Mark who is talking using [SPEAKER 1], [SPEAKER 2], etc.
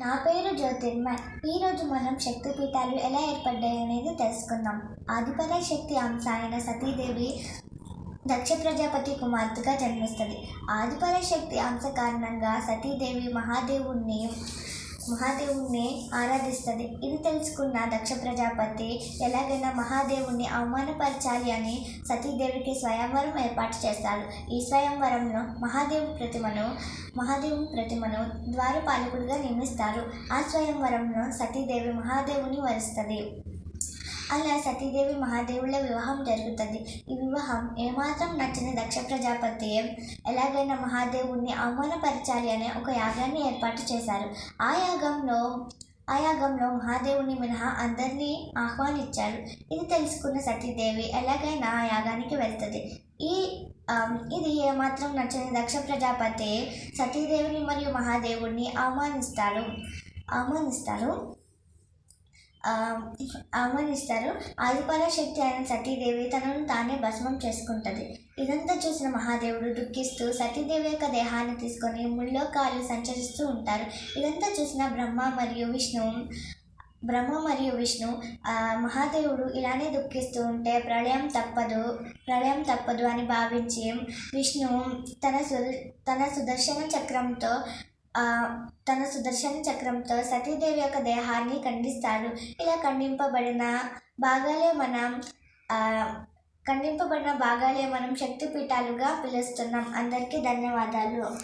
[SPEAKER 1] నా పేరు జ్యోతిర్మయ్. ఈరోజు మనం శక్తిపీఠాలు ఎలా ఏర్పడ్డాయి అనేది తెలుసుకుందాం. ఆదిపర శక్తి అంశ అయిన సతీదేవి దక్ష ప్రజాపతి కుమార్తెగా జన్మిస్తుంది. ఆదిపర శక్తి అంశ కారణంగా సతీదేవి మహాదేవుణ్ణి మహాదేవుణ్ణి ఆరాధిస్తుంది. ఇది తెలుసుకున్న దక్ష ప్రజాపతి ఎలాగైనా మహాదేవుణ్ణి అవమానపరచాలి అని సతీదేవికి స్వయంవరం ఏర్పాటు చేస్తారు. ఈ స్వయంవరంలో మహాదేవు ప్రతిమను మహాదేవుని ప్రతిమను ద్వారపాలకుడిగా నియమిస్తారు. ఆ స్వయంవరంలో సతీదేవి మహాదేవుని వరిస్తుంది. అలా సతీదేవి మహాదేవుల వివాహం జరుగుతుంది. ఈ వివాహం ఏమాత్రం నచ్చని దక్ష ప్రజాపతి ఎలాగైనా మహాదేవుణ్ణి అవమానపరచాలి అనే ఒక యాగాన్ని ఏర్పాటు చేశారు. ఆ యాగంలో ఆ యాగంలో మహాదేవుని మినహా అందరినీ ఆహ్వానించారు. ఇది తెలుసుకున్న సతీదేవి ఎలాగైనా ఆ యాగానికి వెళ్తుంది. ఈ ఇది ఏమాత్రం నచ్చని దక్ష ప్రజాపతి సతీదేవిని మరియు మహాదేవుణ్ణి అవమానిస్తారు. అవమానిస్తారు. ఆహ్వానిస్తారు. ఆదిపాల శక్తి అయిన సతీదేవి తనను తానే భస్మం చేసుకుంటుంది. ఇదంతా చూసిన మహాదేవుడు దుఃఖిస్తూ సతీదేవి యొక్క దేహాన్ని తీసుకొని ముల్లోకాలు సంచరిస్తూ ఉంటారు. ఇదంతా చూసిన బ్రహ్మ మరియు విష్ణు బ్రహ్మ మరియు విష్ణు మహాదేవుడు ఇలానే దుఃఖిస్తూ ఉంటే ప్రళయం తప్పదు ప్రళయం తప్పదు అని భావించి విష్ణు తన సు తన సుదర్శన చక్రంతో తన సుదర్శన చక్రంతో సతీదేవి యొక్క దేహాన్ని ఖండిస్తాడు. ఇలా ఖండింపబడిన భాగాలే మనం ఖండింపబడిన భాగాలే మనం శక్తిపీఠాలుగా పిలుస్తున్నాం. అందరికీ ధన్యవాదాలు.